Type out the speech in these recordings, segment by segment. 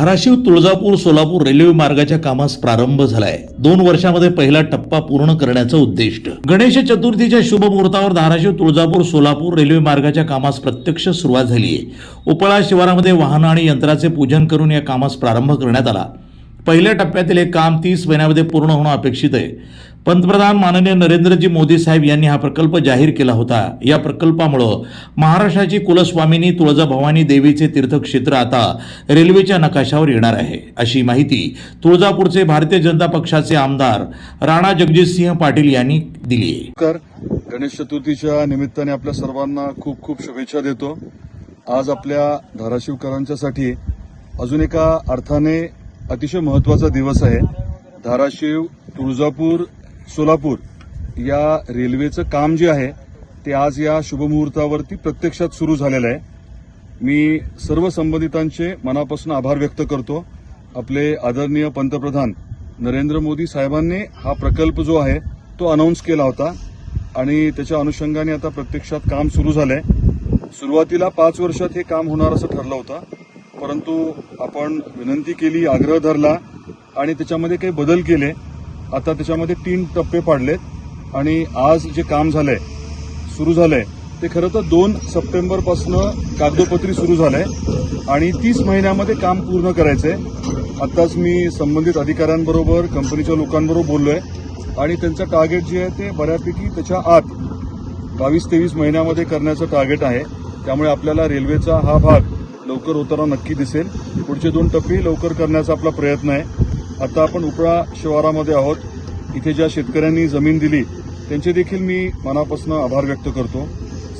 Dharashiv Tuljapur Solapur railway मार्गाच्या कामास प्रारंभ झालाय. दोन वर्षामध्ये पहिला टप्पा पूर्ण करण्याचं उद्दिष्ट. गणेश चतुर्थीच्या शुभ मुहूर्तावर धाराशिव तुळजापूर सोलापूर रेल्वे मार्गाच्या कामास प्रत्यक्ष सुरुवात झाली आहे उपळा शिवारामध्ये वाहन आणि यंत्राचे पूजन करून या कामास प्रारंभ करण्यात आला. पहिल्या टप्प्यातील हे काम तीस महिन्यामध्ये पूर्ण होणं अपेक्षित आहे. पंतप्रधान माननीय नरेंद्रजी मोदी साहेब यांनी हा प्रकल्प जाहीर केला होता. या प्रकल्पामुळं महाराष्ट्राची कुलस्वामिनी तुळजाभवानी देवीचे तीर्थक्षेत्र आता रेल्वेच्या नकाशावर येणार आहे. अशी माहिती तुळजापूरचे भारतीय जनता पक्षाचे आमदार राणा जगजितसिंह पाटील यांनी दिली कर गणेश चतुर्थीच्या निमित्ताने आपल्या सर्वांना खूप खूप शुभेच्छा देतो. आज आपल्या धाराशिवकरांच्यासाठी अजून एका अर्थाने अतिशय महत्त्वाचा दिवस आहे. धाराशिव तुळजापूर सोलापूर या रेल्वेचं काम जे आहे ते आज या शुभमुहूर्तावरती प्रत्यक्षात सुरू झालेलं आहे. मी सर्व संबंधितांचे मनापासून आभार व्यक्त करतो. आपले आदरणीय पंतप्रधान नरेंद्र मोदी साहेबांनी हा प्रकल्प जो आहे तो अनाऊन्स केला होता आणि त्याच्या अनुषंगाने आता प्रत्यक्षात काम सुरू झालंय. सुरुवातीला पाच वर्षात हे काम होणार असं ठरलं होतं. परंतु आपण विनंती केली आग्रह धरला आणि त्याच्यामध्ये काही बदल केले. आता त्याच्यामध्ये तीन टप्पे पाडलेत आणि आज जे काम झालंय सुरू झालंय ते खरं तर दोन सप्टेंबरपासून कागदोपत्री सुरू झालंय आणि तीस महिन्यामध्ये काम पूर्ण करायचंय. आत्ताच मी संबंधित अधिकाऱ्यांबरोबर कंपनीच्या लोकांबरोबर बोललोय आणि त्यांचं टार्गेट जे आहे ते बऱ्यापैकी त्याच्या आत बावीस तेवीस महिन्यामध्ये करण्याचं टार्गेट आहे. त्यामुळे आपल्याला रेल्वेचा हा भाग लवकर होताना नक्की दिसेल. पुढचे दोन टप्पे लवकर करण्याचा आपला प्रयत्न आहे. आता आपण उपळा शिवारामध्ये आहोत. इथे ज्या शेतकऱ्यांनी जमीन दिली त्यांचे देखील मी मनापासून आभार व्यक्त करतो.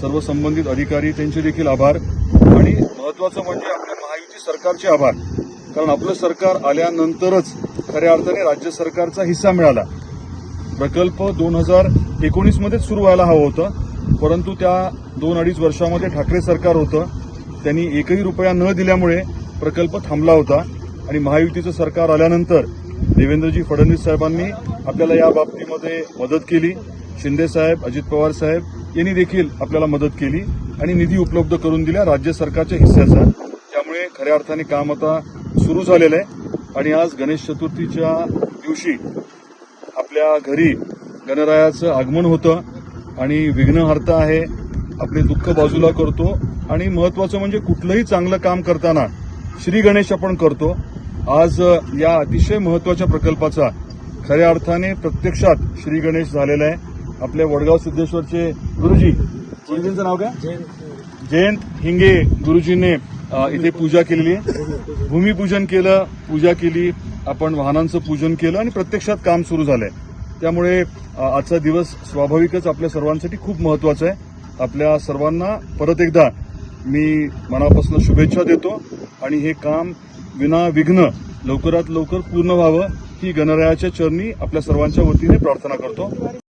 सर्व संबंधित अधिकारी त्यांचे देखील आभार. आणि महत्वाचं म्हणजे आपल्या महायुती सरकारचे आभार. कारण आपलं सरकार आल्यानंतरच खऱ्या अर्थाने राज्य सरकारचा हिस्सा मिळाला. प्रकल्प दोन हजार एकोणीसमध्येच सुरू व्हायला हवं होतं. परंतु त्या दोन अडीच वर्षामध्ये ठाकरे सरकार होतं. त्यांनी एकही रुपया न दिल्यामुळे प्रकल्प थांबला होता आणि महायुतीचं सरकार आल्यानंतर देवेंद्रजी फडणवीस साहेबांनी आपल्याला या बाबतीमध्ये मदत केली. शिंदे साहेब अजित पवार साहेब यांनी देखील आपल्याला मदत केली आणि निधी उपलब्ध करून दिला राज्य सरकारच्या हिस्स्याचा त्यामुळे खऱ्या अर्थाने काम आता सुरू झालेलं आहे. आणि आज गणेश चतुर्थीच्या दिवशी आपल्या घरी गणरायाचं आगमन होतं आणि विघ्नहर्ता आहे. आपले दुःख बाजूला करतो आणि महत्वाचं म्हणजे कुठलंही चांगलं काम करताना श्री गणेश आपण करतो. आज या अतिशय महत्त्वाच्या प्रकल्पाचा खऱ्या अर्थाने प्रत्यक्षात श्री गणेश झालेला आहे. आपल्या वडगाव सिद्धेश्वरचे गुरुजी गुरुजींचं नाव काय? जयंत. हिंगे गुरुजींनी इथे पूजा केलेली आहे. भूमिपूजन केलं पूजा केली आपण वाहनांचं पूजन केलं आणि प्रत्यक्षात काम सुरू झालंय. त्यामुळे आजचा दिवस स्वाभाविकच आपल्या सर्वांसाठी खूप महत्त्वाचा आहे. आपल्या सर्वांना परत एकदा मी मनापासून शुभेच्छा देतो आणि हे काम विना लवकरात लवकर पूर्ण व्हावं ही गणरायाच्या चरणी आपल्या सर्वांच्या वतीने प्रार्थना करतो.